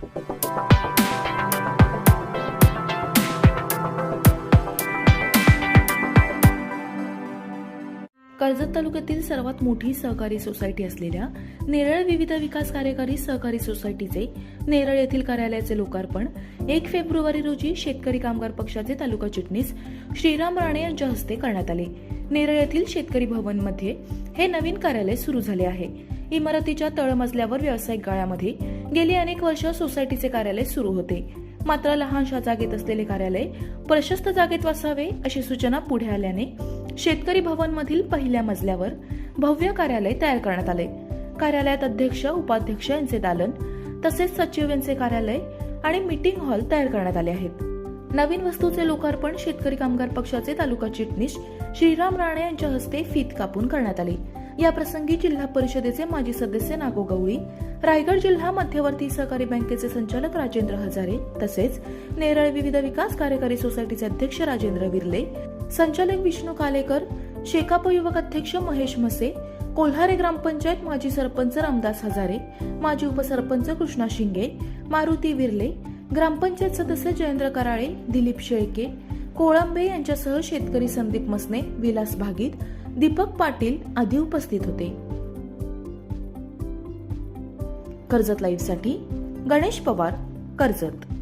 कर्जत तालुक्यातील सर्वात मोठी सहकारी सोसायटी असलेल्या नेरळ विविध विकास कार्यकारी सहकारी सोसायटीचे नेरळ येथील कार्यालयाचे लोकार्पण एक फेब्रुवारी रोजी शेतकरी कामगार पक्षाचे तालुका चिटणीस श्रीराम राणे यांच्या हस्ते करण्यात आले. नेरळ येथील शेतकरी भवनमध्ये हे नवीन कार्यालय सुरू झाले आहे. इमारतीच्या तळमजल्यावर व्यावसायिक गाळ्यामध्ये गेली अनेक वर्ष सोसायटीचे कार्यालय सुरू होते. मात्र लहानशा जागेत असलेले कार्यालय प्रशस्त जागेत वसावे अशी सूचना पुढे आल्याने शेतकरी भवन मधील पहिल्या मजल्यावर भव्य कार्यालय तयार करण्यात आले. कार्यालयात अध्यक्ष उपाध्यक्ष यांचे दालन तसेच सचिव यांचे कार्यालय आणि मीटिंग हॉल तयार करण्यात आले आहेत. नवीन वस्तूचे लोकार्पण शेतकरी कामगार पक्षाचे तालुका चिटणीस श्रीराम राणे यांच्या हस्ते फीत कापून करण्यात आली. या प्रसंगी जिल्हा परिषदेचे माजी सदस्य नागो गवळी रायगड जिल्हा मध्यवर्ती सहकारी बँकेचे संचालक राजेंद्र हजारे तसेच नेरळ विविध विकास कार्यकारी सोसायटीचे अध्यक्ष राजेंद्र विर्ले संचालक विष्णू कालेकर शेकाप युवक अध्यक्ष महेश मसे कोल्हारे ग्रामपंचायत माजी सरपंच रामदास हजारे माजी उपसरपंच कृष्णा शिंगे मारुती विर्ले ग्रामपंचायत सदस्य जयेंद्र कराळे दिलीप शेळके कोळंबे यांच्यासह शेतकरी संदीप मसने विलास भागीत दीपक पाटील आदी उपस्थित होते. कर्जत लाईव्हसाठी गणेश पवार कर्जत.